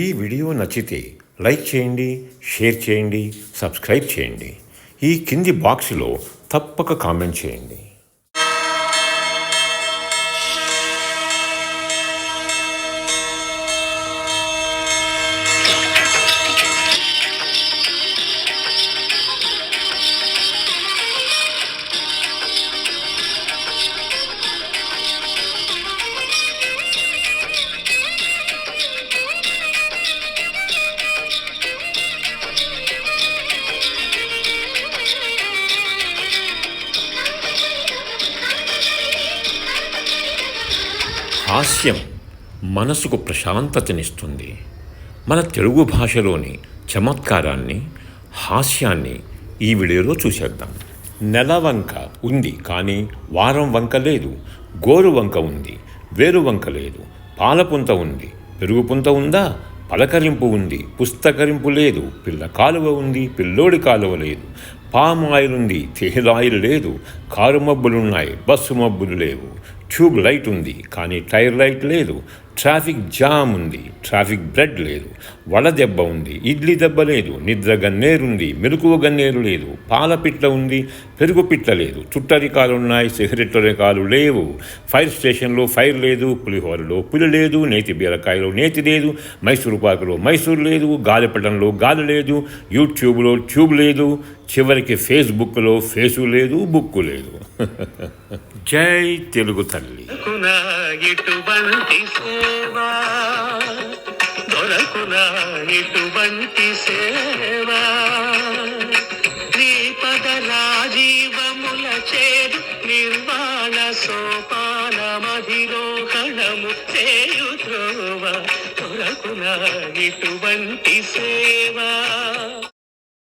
ఈ వీడియో నచ్చితే లైక్ చేయండి షేర్ చేయండి సబ్స్క్రైబ్ చేయండి. ఈ కింది బాక్స్లో తప్పక కామెంట్ చేయండి. హాస్యం మనసుకు ప్రశాంతతనిస్తుంది. మన తెలుగు భాషలోని చమత్కారాన్ని హాస్యాన్ని ఈ వీడియోలో చూసేద్దాం. నెల వంక ఉంది కానీ వారం వంక లేదు. గోరు వంక ఉంది వేరు వంక లేదు. పాలపుంత ఉంది పెరుగుపుంత ఉందా? పలకరింపు ఉంది పుస్తకరింపు లేదు. పిల్ల కాలువ ఉంది పిల్లోడి కాలువ లేదు. పామ్ ఆయిల్ ఉంది తేలాయిల్ లేదు. కారు మబ్బులున్నాయి బస్సు మబ్బులు లేవు. ట్యూబ్ లైట్ ఉంది కానీ టైర్ లైట్ లేదు. ట్రాఫిక్ జామ్ ఉంది ట్రాఫిక్ బ్రెడ్ లేదు వడ దెబ్బ ఉంది ఇడ్లీ దెబ్బ లేదు నిద్ర గన్నేరుంది మెలకువ గన్నేరు లేదు పాల పిట్ల ఉంది పెరుగు పిట్ల లేదు చుట్టరికాలు ఉన్నాయి సిగరెట్ల రికాలు లేవు ఫైర్ స్టేషన్లో ఫైర్ లేదు పులిహోరలో పులి లేదు నేతి బీరకాయలో నేతి లేదు మైసూరు పాకులో మైసూరు లేదు గాలిపటంలో గాలి లేదు యూట్యూబ్లో ట్యూబ్ లేదు చివరికి ఫేస్బుక్లో ఫేసు లేదు బుక్కు లేదు. జై తెలుగు తల్లి. దొరకునా సేవా. దొరకునా ఇటువంటి సేవా. నీ పద రాజీవముల చేరు నిర్వాణ సోపాన మధిరోహణము చేయు త్రోవ. దొరకునా ఇటువంటి సేవా.